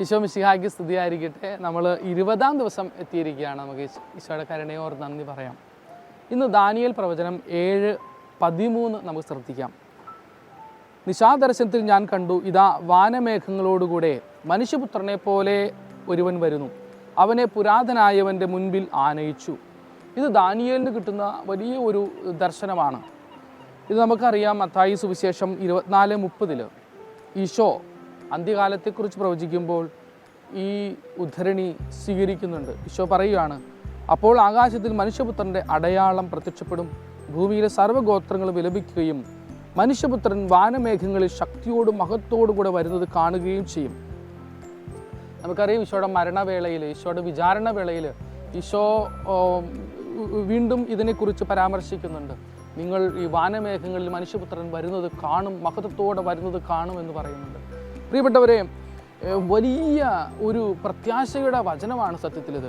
ഈശോ മിശിഹായ്ക്ക് സ്തുതിയായിരിക്കട്ടെ. നമ്മൾ ഇരുപതാം ദിവസം എത്തിയിരിക്കുകയാണ്. നമുക്ക് ഈശോ- ഈശോയുടെ കരുണയോർ നന്ദി പറയാം. ഇന്ന് ദാനിയൽ പ്രവചനം ഏഴ് പതിമൂന്ന് നമുക്ക് ശ്രദ്ധിക്കാം. നിശാദർശനത്തിൽ ഞാൻ കണ്ടു ഇതാ വാനമേഘങ്ങളോടുകൂടെ മനുഷ്യപുത്രനെ പോലെ ഒരുവൻ വരുന്നു. അവനെ പുരാതനായവന്റെ മുൻപിൽ ആനയിച്ചു. ഇത് ദാനിയേലിന് കിട്ടുന്ന വലിയ ഒരു ദർശനമാണ്. ഇത് നമുക്കറിയാം മത്തായി സുവിശേഷം ഇരുപത്തിനാല് മുപ്പതിൽ ഈശോ അന്ത്യകാലത്തെക്കുറിച്ച് പ്രവചിക്കുമ്പോൾ ഈ ഉദ്ധരണി സ്വീകരിക്കുന്നുണ്ട്. ഈശോ പറയുകയാണ് അപ്പോൾ ആകാശത്തിൽ മനുഷ്യപുത്രന്റെ അടയാളം പ്രത്യക്ഷപ്പെടും. ഭൂമിയിലെ സർവഗോത്രങ്ങൾ വിലപിക്കുകയും മനുഷ്യപുത്രൻ വാനമേഘങ്ങളിൽ ശക്തിയോടും മഹത്തോടും കൂടെ വരുന്നത് കാണുകയും ചെയ്യും. നമുക്കറിയാം ഈശോയുടെ മരണവേളയിൽ ഈശോയുടെ വിചാരണവേളയിൽ ഈശോ വീണ്ടും ഇതിനെക്കുറിച്ച് പരാമർശിക്കുന്നുണ്ട്. നിങ്ങൾ ഈ വാനമേഘങ്ങളിൽ മനുഷ്യപുത്രൻ വരുന്നത് കാണും മഹത്വത്തോടെ വരുന്നത് കാണും എന്ന് പറയുന്നുണ്ട്. പ്രിയപ്പെട്ടവരെ വലിയ ഒരു പ്രത്യാശയുടെ വചനമാണ് സത്യത്തിലിത്.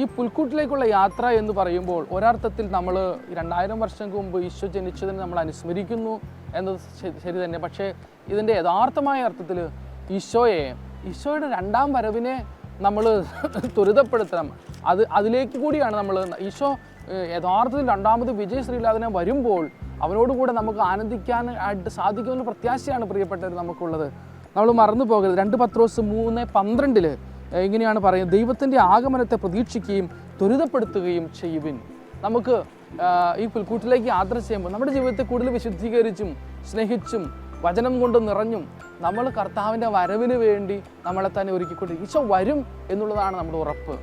ഈ പുൽക്കൂട്ടിലേക്കുള്ള യാത്ര എന്ന് പറയുമ്പോൾ ഒരർത്ഥത്തിൽ നമ്മൾ രണ്ടായിരം വർഷം മുമ്പ് ഈശോ ജനിച്ചതിന് നമ്മൾ അനുസ്മരിക്കുന്നു എന്നത് ശരി തന്നെ. പക്ഷേ ഇതിന്റെ യഥാർത്ഥമായ അർത്ഥത്തിൽ ഈശോയെ ഈശോയുടെ രണ്ടാം വരവിനെ നമ്മൾ ത്വരിതപ്പെടുത്തണം. അത് അതിലേക്ക് കൂടിയാണ് നമ്മൾ ഈശോ യഥാർത്ഥത്തിൽ രണ്ടാമത് വിജയ ശ്രീലാദനെ വരുമ്പോൾ അവനോടുകൂടെ നമുക്ക് ആനന്ദിക്കാൻ സാധിക്കുമെന്ന പ്രത്യാശയാണ് പ്രിയപ്പെട്ടവർ നമുക്കുള്ളത്. നമ്മൾ മറന്നു പോകരുത്. രണ്ട് പത്രോസ് മൂന്ന് പന്ത്രണ്ടിൽ ഇങ്ങനെയാണ് പറയുന്നത്. ദൈവത്തിന്റെ ആഗമനത്തെ പ്രതീക്ഷിക്കുകയും ത്വരിതപ്പെടുത്തുകയും ചെയ്യുവിൻ. നമുക്ക് ഈ പുൽക്കൂട്ടിലേക്ക് യാത്ര ചെയ്യുമ്പോൾ നമ്മുടെ ജീവിതത്തെ കൂടുതൽ വിശുദ്ധീകരിച്ചും സ്നേഹിച്ചും വചനം കൊണ്ട് നിറഞ്ഞും നമ്മൾ കർത്താവിന്റെ വരവിന് വേണ്ടി നമ്മളെ തന്നെ ഒരുക്കിക്കൊണ്ട് ഈശോ വരും എന്നുള്ളതാണ് നമ്മുടെ ഉറപ്പ്.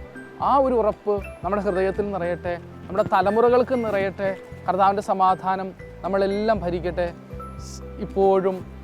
ആ ഒരു ഉറപ്പ് നമ്മുടെ ഹൃദയത്തിൽ നിറയട്ടെ നമ്മുടെ തലമുറകൾക്ക് നിറയട്ടെ കർത്താവിന്റെ സമാധാനം നമ്മളെല്ലാം ഭരിക്കട്ടെ. ഇപ്പോഴും